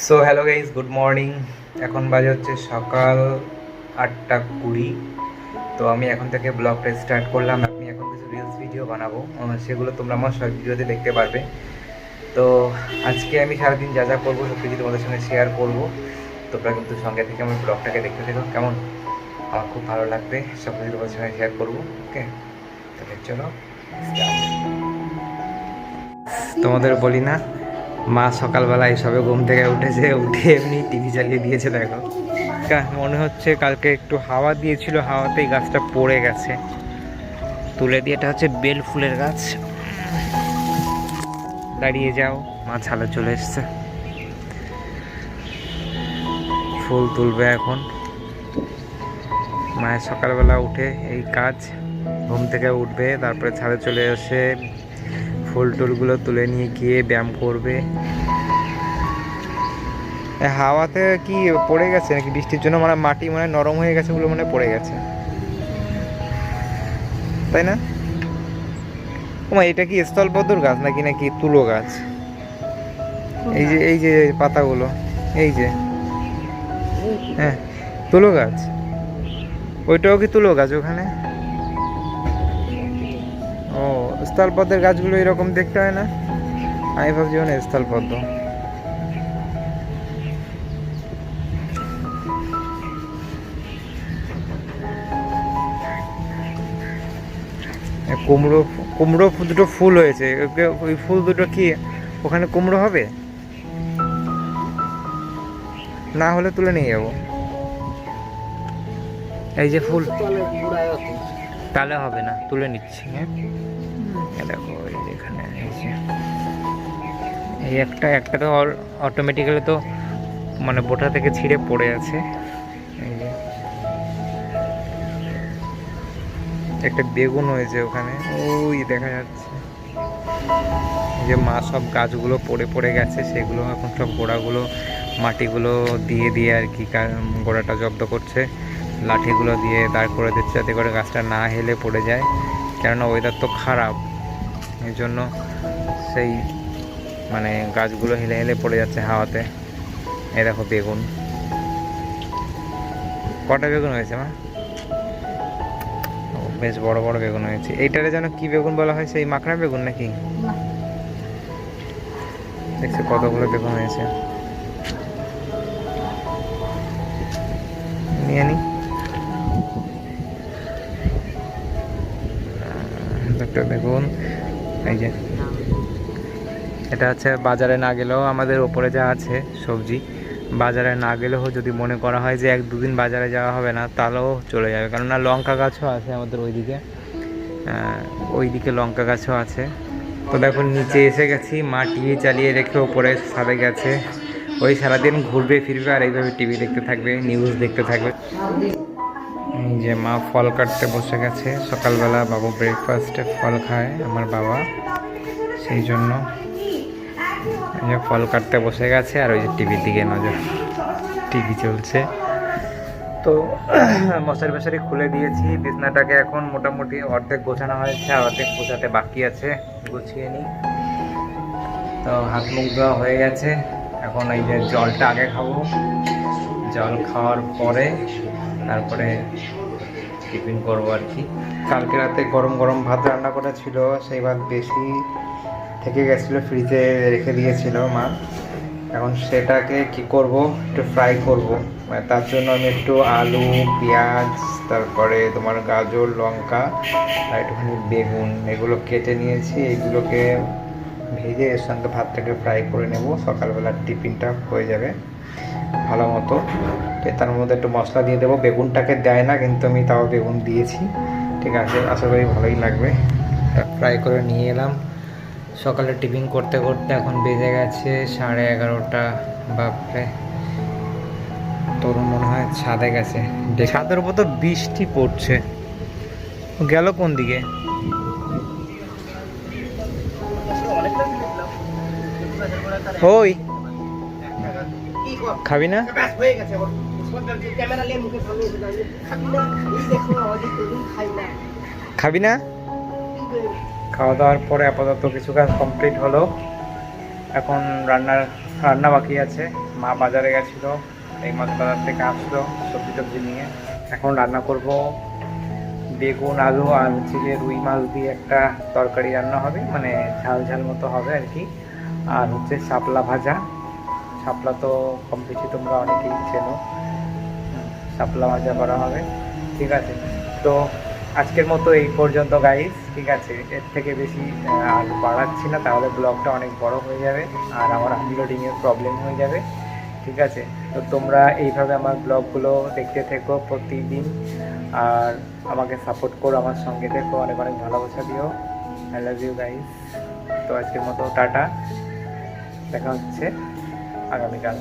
So hello guys good morning এখন বাজে হচ্ছে সকাল আটটা কুড়ি। তো আমি এখন থেকে ব্লগটা স্টার্ট করলাম। আমি এখন কিছু রিলস ভিডিও বানাবো। সেগুলো তোমরা আমার সব ভিডিওতে দেখতে পারবে। তো আজকে আমি সারাদিন যা যা করব, সব কিছু তোমাদের সঙ্গে শেয়ার করব। তোমরা কিন্তু সঙ্গে থেকে আমার ব্লগটাকে দেখতে থেকো। কেমন? আমার খুব ভালো লাগবে। সব কিছু তোমাদের সঙ্গে শেয়ার করব। ওকে তাহলে চলো. তোমাদের বলি না? মা সকালবেলায় সবে ঘুম থেকে উঠেছে, উঠে এমনি টিভি চালিয়ে দিয়েছে, দেখো। মনে হচ্ছে কালকে একটু হাওয়া দিয়েছিল, হাওয়াতেই গাছটা পড়ে গেছে। তুলে দিয়ে এটা হচ্ছে বেল ফুলের গাছ। দাঁড়িয়ে যাও, মা ছালে চলে এসছে। ফুল তুলবে এখন। মায়ের সকালবেলা উঠে এই কাজ, ঘুম থেকে উঠবে, তারপরে ছাদে চলে এসে ফুল টুলগুলো তুলে নিয়ে গিয়ে ব্যায়াম করবে। হাওয়াতে কি পড়ে গেছে নাকি? বৃষ্টির জন্য মানে মাটি মানে নরম হয়ে গেছে বলে মানে পড়ে গেছে। তাই না? ওমা, এটা কি স্থলপদ্মর গাছ নাকি নাকি তুলো গাছ? এই যে এই যে পাতাগুলো, এই যে। হ্যাঁ তুলো গাছ। ওইটাও কি তুলো গাছ ওখানে? ও, স্থলপদ্মের গাছগুলো এরকম দেখতে হয় না? আমি ভাবছি মানে স্থলপদ্ম। কুমড়ো কুমড়ো দুটো ফুল হয়েছে। ওই ফুল দুটো কি ওখানে কুমড়ো হবে? না হলে তুলে নিয়ে যাব। এই যে ফুল। তাহলে হবে না, তুলে নিচ্ছি হ্যাঁ? দেখো এখানে, এই একটা একটা তো অটোমেটিক্যালি তো মানে বোটা থেকে ছিঁড়ে পড়ে আছে। একটা বেগুন হয়েছে ওখানে, ওই দেখা যাচ্ছে। যে মা সব গাছগুলো পড়ে পড়ে গেছে, সেগুলো এখন সব গোড়াগুলো, মাটিগুলো দিয়ে দিয়ে আর কা- গোড়াটা জব্দ করছে। লাঠিগুলো দিয়ে দাঁড় করে দিচ্ছে যাতে করে গাছটা না হেলে পড়ে যায়। কেননা ওয়েদার তো খারাপ। এই জন্য সেই মানে গাছগুলো হেলে হেলে পড়ে যাচ্ছে হাওয়াতে। এই দেখো বেগুন। কটা বেগুন হয়েছে মা? বেশ বড় বড় বেগুন হয়েছে। এইটারে যেন কি বেগুন বলা হয়? সেই মাখনা বেগুন নাকি? দেখছি কতগুলো বেগুন হয়েছে। নিয়ে নি। একটা বেগুন এই যে। এটা হচ্ছে বাজারে না গেলেও আমাদের ওপরে যা আছে সবজি, বাজারে না গেলেও যদি মনে করা হয় যে এক দুদিন বাজারে যাওয়া হবে না, তাহলেও চলে যাবে। কেননা লঙ্কা গাছও আছে আমাদের ওইদিকে। ওইদিকে লঙ্কা গাছও আছে। তো দেখো নিচে এসে গেছি, মা টিভি চালিয়ে রেখে ওপরে ছাদে গেছে। ওই সারাদিন ঘুরবে, ফিরবে আর এইভাবে টিভি দেখতে থাকবে নিউজ দেখতে থাকবে। যে মা ফল কাটতে বসে গেছে। সকালবেলা বাবু ব্রেকফাস্টে ফল খায় আমার বাবা। সেই জন্য যে ফল কাটতে বসে গেছে আর ওই যে টিভির দিকে নজর। টিভি চলছে। তো মশারি মশারি খুলে দিয়েছি। বিছনাটাকে এখন মোটামুটি অর্ধেক গোছানো হয়েছে আর অর্ধেক গোছাতে বাকি আছে। গুছিয়ে নিই। তো হাত মুখ ধোয়া হয়ে গেছে। এখন এই যে জলটা আগে খাব। জল খাওয়ার পরে তারপরে টিফিন করব আর কি। কালকে রাতে গরম গরম ভাত রান্না করা ছিল, সেই ভাত বেশি থেকে গেছিল, ফ্রিজে রেখে দিয়েছিল মা। এখন সেটাকে কি করব, একটু ফ্রাই করব। মানে তার জন্য আমি একটু আলু, পেঁয়াজ, তারপরে তোমার গাজর, লঙ্কা, আর একটুখানি বেগুন, এগুলো কেটে নিয়েছি। এগুলোকে ভেজে এর সঙ্গে ভাতটাকে ফ্রাই করে নেব। সকালবেলার টিফিনটা হয়ে যাবে। ভালো মতো। তার মধ্যে একটু মশলা দিয়ে দেবো। বেগুনটাকে দেয় না, কিন্তু আমি তাও বেগুন দিয়েছি। ঠিক আছে, আশা করি ভালোই লাগবে। ফ্রাই করে নিয়ে এলাম। সকালে টিফিন করতে করতে এখন বেজে গেছে সাড়ে এগারোটা। বাপরে। তোর মনে হয় ছাদে গেছে। ছাদের উপর তো বৃষ্টি পড়ছে। গেল কোন দিকে? ওই। খাবি না? খাবি না? খাওয়া দাওয়ার পরে আপাতত কিছু কাজ কমপ্লিট হলো। এখন রান্নার রান্না বাকি আছে। মা বাজারে গেছিল এই মাছ বাজার থেকে আসলো সবজি টবজি নিয়ে। এখন রান্না করব বেগুন আলু আর হচ্ছে যে রুই মাছ দিয়ে একটা তরকারি রান্না হবে মানে ঝাল ঝাল মতো হবে আর কি। আর হচ্ছে শাপলা ভাজা। শাপলা তো কম বেশি তোমরা অনেকেই চেনো। শাপলা ভাজা করা হবে। ঠিক আছে। তো আজকের মতো এই পর্যন্ত গাইস ঠিক আছে। এর থেকে বেশি আর বাড়াচ্ছি না। তাহলে ব্লগটা অনেক বড় হয়ে যাবে আর আমার আপলোডিংয়ের প্রবলেম হয়ে যাবে। ঠিক আছে। তো তোমরা এইভাবে আমার ব্লগগুলো দেখতে থেকো প্রতিদিন। আর আমাকে সাপোর্ট করো, আমার সঙ্গে থেকো। অনেক অনেক ভালোবাসা দিও। আই লাভ ইউ গাইস তো আজকের মতো টাটা। দেখা হচ্ছে। ากันในการ